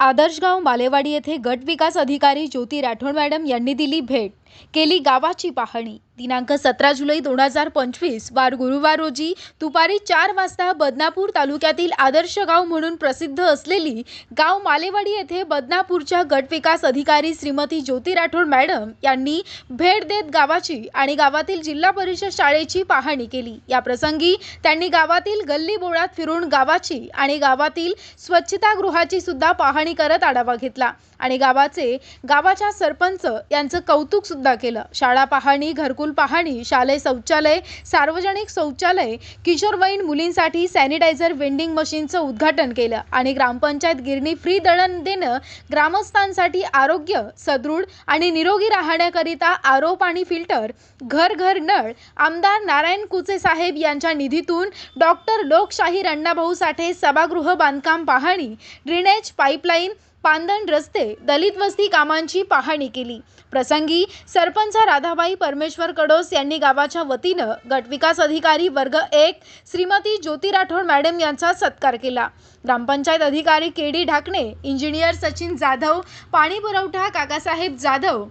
आदर्शगाव मालेवाडी येथे गट विकास अधिकारी ज्योती राठोड मॅडम यांनी दिली भेट. केली गावाची पाहणी. दिनांक सतरा जुलै दोन हजार पंचवीस वार गुरुवार रोजी दुपारी चार वाजता बदनापूर तालुक्यातील आदर्श गाव म्हणून प्रसिद्ध असलेली गाव मालेवाडी येथे बदनापूरच्या गटविकास अधिकारी श्रीमती ज्योती राठोड मॅडम यांनी भेट देत गावाची आणि गावातील जिल्हा परिषद शाळेची पाहणी केली. या प्रसंगी त्यांनी गावातील गल्ली बोळात फिरून गावाची आणि गावातील स्वच्छतागृहाची सुद्धा पाहणी करत आढावा घेतला आणि गावाचे गावाच्या सरपंच यांचं कौतुक सुद्धा केलं. शाळा पाहणी घरकुल पाहणी शालेय शौचालय सार्वजनिक शौचालय किशोरवयीन मुलींसाठी सॅनिटायझर वेंडिंग मशीनचं उद्घाटन केलं आणि ग्रामपंचायत गिरणी फ्री दळण देणं ग्रामस्थांसाठी आरोग्य सदृढ आणि निरोगी राहण्याकरिता आरो पाणी फिल्टर घर घर नळ आमदार नारायण कुचे साहेब यांच्या निधीतून डॉक्टर लोकशाहीर अण्णाभाऊ साठे सभागृह बांधकाम पाहणी ड्रेनेज पाईपलाईन पांदण रस्ते दलित वस्ती कामांची पाहणी केली. प्रसंगी सरपंच राधाबाई परमेश्वर कडोस यांनी गावाच्या वतीनं गटविकास अधिकारी वर्ग एक श्रीमती ज्योती राठोड मॅडम यांचा सत्कार केला. ग्रामपंचायत अधिकारी K D Dhakane engineer Sachin Jadhav पाणी पुरवठा काकासाहेब जाधव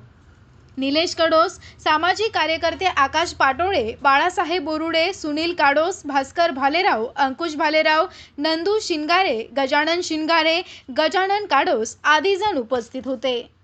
निलेश कडोस सामाजिक कार्यकर्ते आकाश पाटोळे बाळासाहेब बोरुडे सुनील काडोस भास्कर भालेराव अंकुश भालेराव नंदू शिनगारे गजानन शिनगारे गजानन काडोस आदी जण उपस्थित होते.